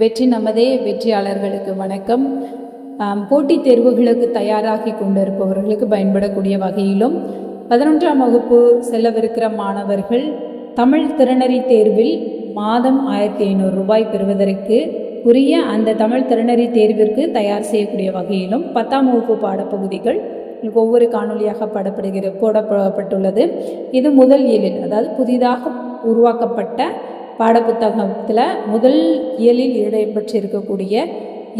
வெற்றி நமதே வெற்றியாளர்களுக்கு வணக்கம். போட்டித் தேர்வுகளுக்கு தயாராகி கொண்டிருப்பவர்களுக்கு பயன்படக்கூடிய வகையிலும் பதினொன்றாம் வகுப்பு செல்லவிருக்கிற மாணவர்கள் தமிழ் திறனறி தேர்வில் மாதம் ஆயிரத்தி ஐநூறு ரூபாய் பெறுவதற்கு உரிய அந்த தமிழ் திறனறி தேர்விற்கு தயார் செய்யக்கூடிய வகையிலும் பத்தாம் வகுப்பு பாடப்பகுதிகள் ஒவ்வொரு காணொளியாக படப்படுகிற போடப்பட்டுள்ளது இது முதல் ஏழில் அதாவது புதிதாக உருவாக்கப்பட்ட பாடப்புத்தகத்தில் முதல் இயலில் இடம்பெற்றிருக்கக்கூடிய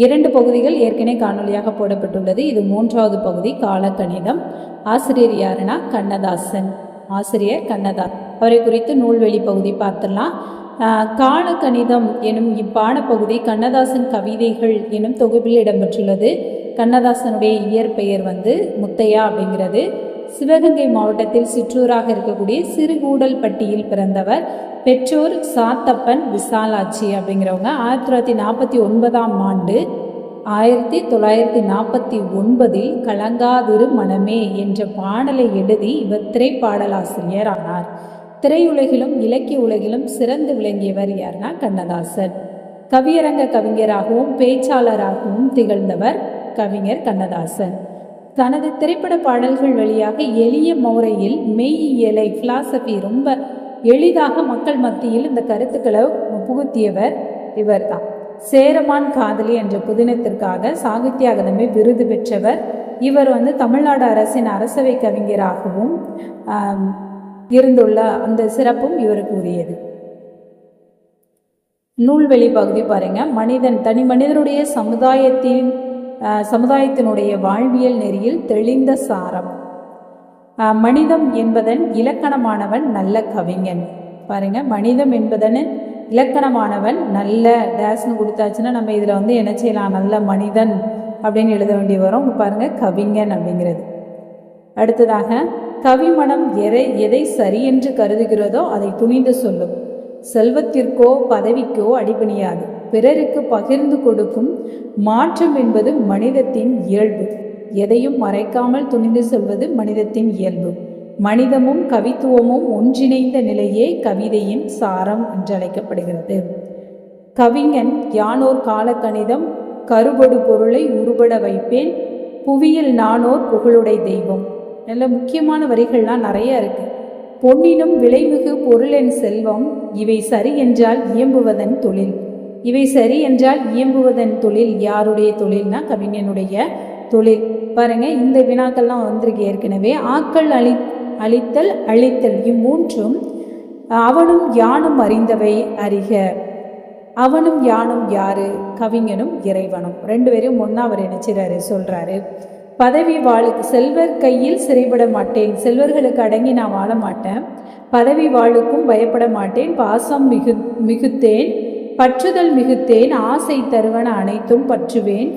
இரண்டு பகுதிகள் ஏற்கனவே காணொலியாக போடப்பட்டுள்ளது. இது மூன்றாவது பகுதி காலக்கணிதம் ஆசிரியர் யாருன்னா கண்ணதாசன். ஆசிரியர் கண்ணதாஸ் அவரை குறித்து நூல்வெளி பகுதி பார்த்துடலாம். கால காலக்கணிதம் எனும் இப்பாடப்பகுதி கண்ணதாசன் கவிதைகள் எனும் தொகுப்பில் இடம்பெற்றுள்ளது. கண்ணதாசனுடைய இயற்பெயர் வந்து முத்தையா அப்படிங்கிறது. சிவகங்கை மாவட்டத்தில் சிற்றூராக இருக்கக்கூடிய சிறுகூடல்பட்டியில் பிறந்தவர் பெற்றோர் சாத்தப்பன் விசாலாட்சி அப்படிங்கிறவங்க. ஆயிரத்தி தொள்ளாயிரத்தி நாற்பத்தி ஒன்பதாம் ஆண்டு ஆயிரத்தி தொள்ளாயிரத்தி நாற்பத்தி ஒன்பதில் கலங்காதிரு மனமே என்ற பாடலை எழுதி இவர் திரைப்பாடலாசிரியர் ஆனார். திரையுலகிலும் இலக்கிய உலகிலும் சிறந்து விளங்கியவர் யார்னா கண்ணதாசன். கவியரங்க கவிஞராகவும் பேச்சாளராகவும் திகழ்ந்தவர் கவிஞர் கண்ணதாசன். தனது திரைப்பட பாடல்கள் வழியாக எளிய முறையில் மெய்யியலை பிலாசபி ரொம்ப எளிதாக மக்கள் மத்தியில் இந்த கருத்துக்களை புகுத்தியவர் இவர்தான். சேரமான் காதலி என்ற புதினத்திற்காக சாகித்ய அகாதமி விருது பெற்றவர். இவர் வந்து தமிழ்நாடு அரசின் அரசவை கவிஞராகவும் இருந்துள்ள அந்த சிறப்பும் இவருக்கு உரியது. நூல்வெளி பகுதி பாருங்க. மனிதன் தனி மனிதனுடைய சமுதாயத்தின் சமுதாயத்தினுடைய வாழ்வியல் நெறியில் தெளிந்த சாரம். மனிதம் என்பதன் இலக்கணமானவன் நல்ல கவிஞன். பாருங்க மனிதம் என்பதன் இலக்கணமானவன் நல்ல டேஸ்னு கொடுத்தாச்சுன்னா நம்ம இதில் வந்து என்ன செய்யலாம்? நல்ல மனிதன் அப்படின்னு எழுத வேண்டி வரும். பாருங்க கவிஞன் அப்படிங்கிறது. அடுத்ததாக கவிமனம் எதை எதை சரியென்று கருதுகிறதோ அதை துணிந்து சொல்லும். செல்வத்திற்கோ பதவிக்கோ அடிபணியாது. பிறருக்கு பகிர்ந்து கொடுக்கும் மாற்றம் என்பது மனிதத்தின் இயல்பு. எதையும் மறைக்காமல் துணிந்து செல்வது மனிதத்தின் இயல்பு. மனிதமும் கவித்துவமும் ஒன்றிணைந்த நிலையே கவிதையின் சாரம் என்றழைக்கப்படுகிறது. கவிஞன் யானோர் காலக்கணிதம் கருபடு பொருளை உருபட வைப்பேன் புவியில் நானோர் புகழுடை தெய்வம். நல்ல முக்கியமான வரிகள்லாம் நிறைய இருக்கு. பொன்னினும் விளைவுகு பொருளின் செல்வம் இவை சரி என்றால் இயம்புவதன் தொழில். இவை சரி என்றால் இயம்புவதன் தொழில் யாருடைய தொழில்னா கவிஞனுடைய தொழில். பாருங்க இந்த வினாக்கள்லாம் வந்திருக்கு ஏற்கனவே. ஆக்கள் அழி அழித்தல் அழித்தல். இம்மூன்றும் அவனும் யானும் அறிந்தவை அறிக. அவனும் யானும் யாரு? கவிஞனும் இறைவனும். ரெண்டு பேரும் ஒன்றா அவர் நினைச்சிறாரு சொல்றாரு. பதவி வாழுக்கு செல்வர் கையில் சிறைப்பட மாட்டேன். செல்வர்களுக்கு அடங்கி நான் வாழ மாட்டேன். பதவி வாழுக்கும் பயப்பட மாட்டேன். பாசம் மிகு மிகுத்தேன். பற்றுதல் மிகுத்தேன் ஆசை தருவன அனைத்தும் பற்றுவேன்.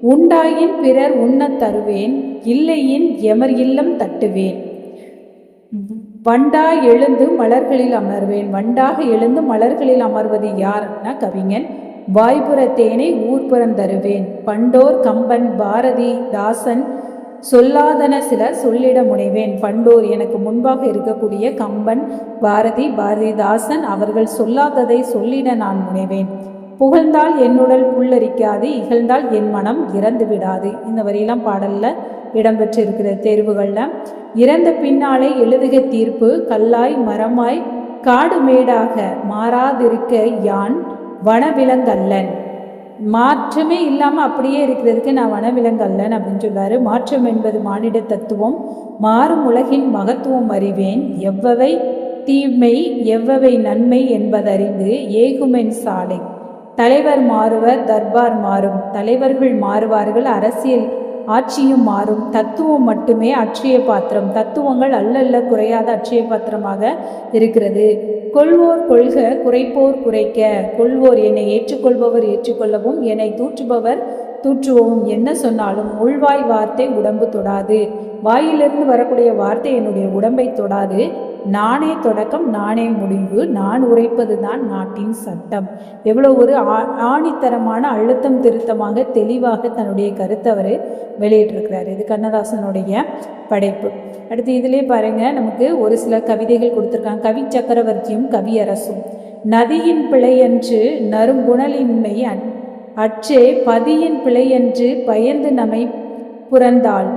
உண்டாயின் பிறர் உண்ணத் தருவேன் இல்லையின் எமர் இல்லம் தட்டுவேன். வண்டா எழுந்து மலர்களில் அமர்வேன். வண்டாக எழுந்து மலர்களில் அமர்வது யார்னா கவிஞன் வாய்புறத்தேனை ஊர்புறம் தருவேன். பண்டோர் கம்பன் பாரதி தாசன் சொல்லாதன சில சொல்லிட முனைவேன். பண்டோர் எனக்கு முன்பாக இருக்கக்கூடிய கம்பன் பாரதி பாரதிதாசன் அவர்கள் சொல்லாததை சொல்லிட நான் முனைவேன். புகழ்ந்தால் என்னுடல் புல்லரிக்காது இகழ்ந்தால் என் மனம் இறந்து விடாது. இந்த வரியெல்லாம் பாடலில் இடம்பெற்றிருக்கிற தேர்வுகளில். இறந்த பின்னாலே எழுதுக தீர்ப்பு கல்லாய் மரமாய் காடு மேடாக மாறாதிருக்க யான் வனவிலங்கல்லன். மாற்றமே இல்லாமல் அப்படியே இருக்கிறதுக்கு நான் வனவிலங்கல்லன் அப்படின்னு சொல்கிறாரு மாற்றம் என்பது மானிட தத்துவம். மாறும் உலகின் மகத்துவம் அறிவேன். எவ்வவை தீமை எவ்வவை நன்மை என்பதறிந்து ஏகுமென் சாலை. தலைவர் மாறுவர் தர்பார் மாறும். தலைவர்கள் மாறுவார்கள் அரசியல் ஆட்சியும் மாறும். தத்துவம் மட்டுமே அட்சய பாத்திரம். தத்துவங்கள் அல்லல்ல குறையாத அட்சய பாத்திரமாக இருக்கிறது. கொள்வோர் கொள்க குறைப்போர் குறைக்க கொள்வோர் என்னை ஏற்றுக்கொள்பவர் ஏற்றுக்கொள்ளவும் என்னை தூற்றுபவர் தூற்றுவோம். என்ன சொன்னாலும் உள்வாய் வார்த்தை உடம்பு தொடாது. வாயிலிருந்து வரக்கூடிய வார்த்தை என்னுடைய உடம்பை தொடாது. நானே தொடக்கம் நானே முடிவு நான் உரைப்பது தான் நாட்டின் சட்டம். எவ்வளோ ஒரு ஆ- ஆணித்தரமான அழுத்தம் திருத்தமாக தெளிவாக தன்னுடைய கருத்தை அவர் வெளியிட்டிருக்கிறார். இது கண்ணதாசனுடைய படைப்பு. அடுத்து இதிலே பாருங்க நமக்கு ஒரு சில கவிதைகள் கொடுத்துருக்காங்க. கவி சக்கரவர்த்தியும் கவியரசும் நதியின் பிழையன்று நறுங்குணலின்மை அன் அற்றே பதியின் பிழையன்று பயந்து நம்மை புறந்தாள்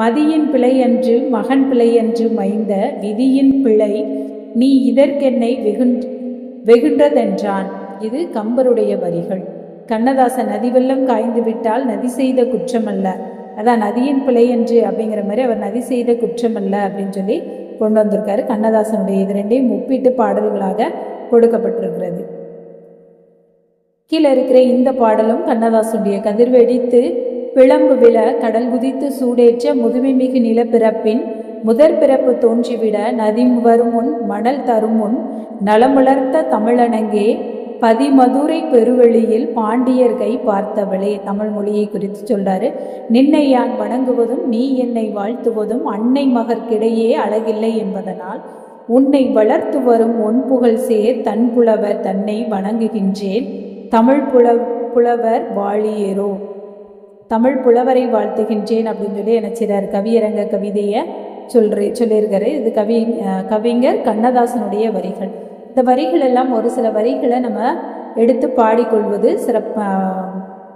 மதியின் பிழையன்று மகன் பிழையன்று மைந்த விதியின் பிழை நீ இதற்கென்னை வெகுன் வெகுன்றதென்றான் இது கம்பருடைய வரிகள். கண்ணதாசன் நதி வெள்ளம் காய்ந்து விட்டால் நதி செய்த குற்றமல்ல. அதான் நதியின் பிழை என்று அப்படிங்கிற மாதிரி அவர் நதி செய்த குற்றமல்ல அப்படின்னு சொல்லி கொண்டு வந்திருக்காரு. கண்ணதாசனுடைய இது ரெண்டையும் ஒப்பிட்டு பாடல்களாக கொடுக்கப்பட்டிருக்கிறது. கீழே இருக்கிற இந்த பாடலும் கண்ணதாசனுடைய கதிர் வெடித்து பிளம்பு விழ கடல் குதித்து சூடேற்ற முதுமை மிகு நிலப்பிறப்பின் முதற் பிறப்பு தோன்றிவிட நதி வரும் முன் மணல் தரும் முன் நலமுளர்த்த தமிழனங்கே பதிமதுரை பெருவெளியில் பாண்டியர்கை பார்த்தவளே. தமிழ் மொழியை குறித்து சொல்றாரு. நின்னை யான் வணங்குவதும் நீ என்னை வாழ்த்துவதும் அன்னை மகற்கிடையே அழகில்லை என்பதனால் உன்னை வளர்த்து வரும் ஒன் புகழ் சேர் தன் புலவர் தன்னை வணங்குகின்றேன். தமிழ் புல புலவர் வாழியேரோ தமிழ் புலவரை வாழ்த்துகின்றேன் அப்படின்னு சொல்லி என்ன செய்கிறார் கவியரங்க கவிதையை சொல்றே சொல்லியிருக்காரு. இது கவி கவிஞர் கண்ணதாசனுடைய வரிகள். இந்த வரிகள் எல்லாம் ஒரு சில வரிகளை நம்ம எடுத்து பாடிக்கொள்வது சிறப்ப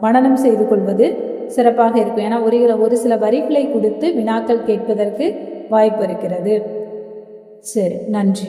மனநம் செய்து கொள்வது சிறப்பாக இருக்கும். ஏன்னா ஒரு ஒரு சில வரிகளை கொடுத்து வினாக்கள் கேட்பதற்கு வாய்ப்பு இருக்கிறது. சரி நன்றி.